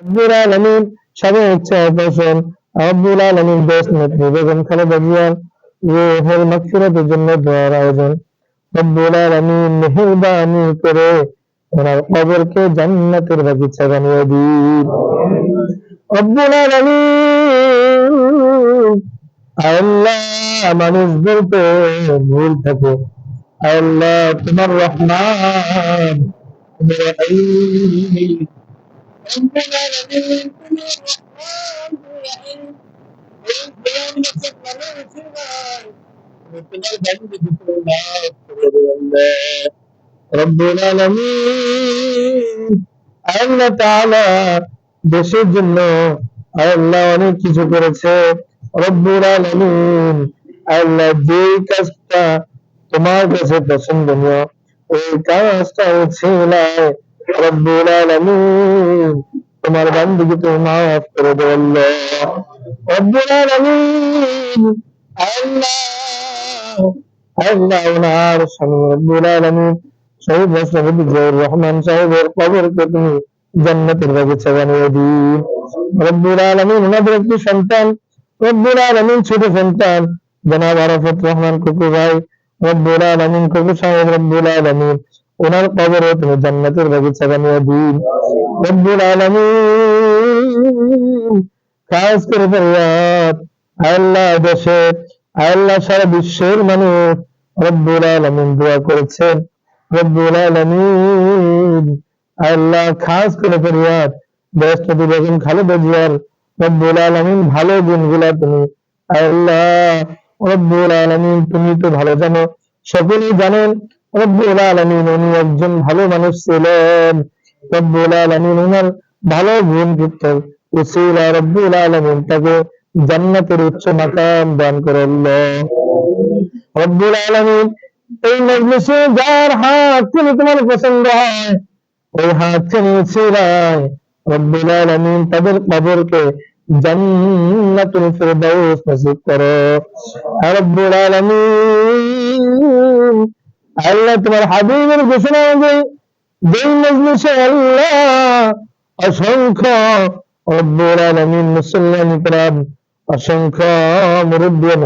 রব্বুল আলামিন সবার ইচ্ছা পোষণ রব্বুল আলামিন দেশ নেত্রী বেগম খালেদা জন্য দোয়ার আয়োজন। রব্বুল আলামিন করে ওনার কবরকে জান্নাতের বাগিচা বানিয়ে দিন। রব্বুল আলামিন আল্লাহ মানুষ বলতে ভুল থাকে আল্লাহ তোমার রহমান রব্বুল আলামিন, আল্লাহ তাআলা দেশের জন্য আল্লাহ অনেক কিছু করেছে। রব্বুল আলামিন, আল্লাহ যে কাজটা তোমার কাছে পছন্দনীয়, ওই কাজটা ছিল রব্বুল আলামিন, তোমার বান্দিকে তুমি মাফ করে দাও আল্লাহ। রব্বুল আলামিন, আল্লাহ আল্লাহ ওনার স্বামী রব্বুল আলামিন, শহীদ রাষ্ট্রপতি জিয়াউর রহমান সাহেবের কবরকে তুমি জান্নাতের বাগিচা বানিয়ে দিন। রব্বুল আলামিন ওনাদের একটি সন্তান, রব্বুল আলামিন ছোট সন্তান, জনাব আরাফত রহমান কুকু ভাই, রব্বুল আলামিন কুকু সাহেব রব্বুল আলামিন। ওনার কবরে তুমি জান্নাতের বাগিচা বানিয়ে দিন। রব্বুল আলামিন খাস করে ফরিয়াদ আল্লাহ দেশে, আল্লাহ সারা বিশ্বের মানুষ রব্বুল আলামিন দোয়া করেছেন। রব্বুল আলামিন আল্লাহ খাস করে ফরিয়াদ বৃহস্পতি বেগম খালেদা জিয়ার রব্বুল আলামিন ভালো গুণগুলা তুমি আল্লাহ, রব্বুল আলামিন তুমি তো ভালো জানো, সকলেই জানেন রব্বুল আলামিন উনি একজন ভালো মানুষ ছিলেন। রব্বুল আলামিন ওনার ভালো গুণ যুক্ত উসিলা রব্বুল আলামিন তাকে জান্নাতের উচ্চ মাকাম দান করে রব্বুল আলামিন, এই মজলিসে যার হাত থেকে তোমার পছন্দ হয়, ওই হাত থেকে উসিলায় রব্বুল আলামিন তাদের কবরকে জান্নাতুল ফিরদাউস নসিব করো। রব্বুল আলামিন আল্লাহ তোমার হাবিবের ঘোষণা অনুযায়ী অসংখ্য অসংখ্য মুরব্বিয়ান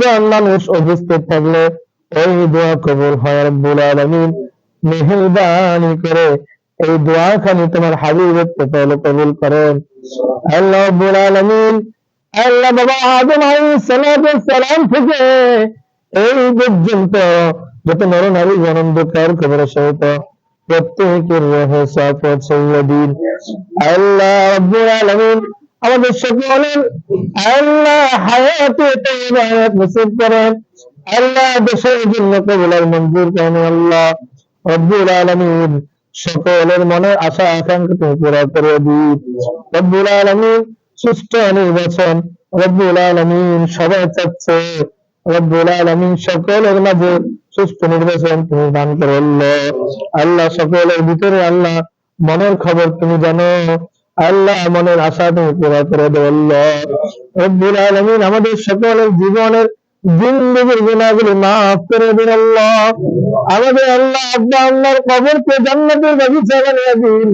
জন মানুষ উপস্থিত থাকলে ওই দোয়া কবুল হয় রব্বুল আলামিন। মেহেরবানি করে এই দোয়াখানি তোমার হাবিবের কবুল করেন। আল্লাহ রব্বুল আলামিন আল্লাহ বাবা আদম সালাম থেকে এই পর্যন্ত যত নর নারী আনন্দকার খবর সহিত প্রত্যেকের রহে সাফত সৈয়দিন আল্লাহ রব্বুল আলামিন আমাদের সকলের আল্লাহ হায়াতে তাইয়্যিবাত নসিব করেন। আল্লাহ দেশের জন্য কবুলার মঞ্জুর করেন। আল্লাহ রব্বুল আলামিন সকলের মনের আশা আকাঙ্ক্ষা তুমি পুরা করে দিন। রব্বুল আলামিন নির্বাচন। রব্বুল আলামিন সবাই চাচ্ছে, রব্বুল আলামিন সকলের মাঝে সুস্থ নির্বাচন তুমি দান করে আল্লাহ সকলের ভিতরে আল্লাহ মনের খবর তুমি জানো। আল্লাহ মনের আশা তুমি পুরা করে আল্লাহ রব্বুল আলামিন আমাদের সকলের জীবনের জিন্দগির গুণাগুলি মাফ করে দিন আল্লাহ। আমাদের আল্লাহ আব্বা আল্লাহর কবরকে জান্নাতের বাগিচা বানিয়ে দিন।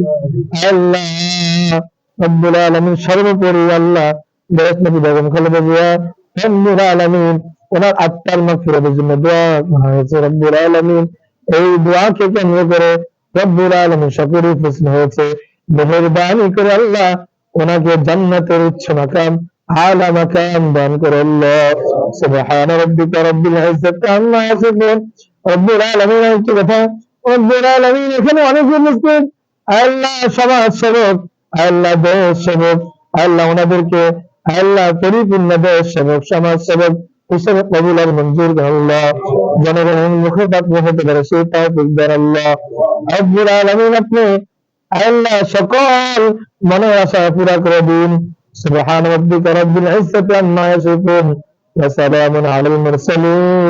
আল্লাহ রব্বুল আলামিন সর্বোপরি আল্লাহ বেরেসনবী বেগম খালেদা জিয়া রব্বুল আলামিন ওনার আত্মার মাগফিরাতের জন্য দোয়া হয়েছে। রব্বুল আলামিন এই দোয়াকে কেন্দ্র করে রব্বুল আলামিন সকলে প্রশ্ন হয়েছে, মেহেরবানি করে আল্লাহ ওনাকে জান্নাতের উচ্চ মাকাম, আলা মাকাম দান করে আল্লাহ। সুবহান রাব্বিকা রাব্বিল ইজ্জাতি আম্মা ইয়াসিফুন। রব্বুল আলামিন একটি কথা, রব্বুল আলামিন এখানে অনেক উপস্থিত। আল্লাহ সমাজ সেবক আল্লাহ দেশ সেবক, আল্লাহ ওনাদেরকে আল্লাহ পরিপূর্ণ দেশ সেবক, সমাজ সেবক হিসেবে কবুল আর মঞ্জুর আল্লাহ। জনগণের মুখে বাক্য হতে পারে, সেই তৌফিক দেন আল্লাহ। রব্বুল আলামিন আপনি আল্লাহ সকল মনের আশা পুরা করে দিন। সুবহান রাব্বিকা রাব্বিল ইজ্জাতি আম্মা ইয়াসিফুন, ওয়া সালামুন আলাল মুরসালিন।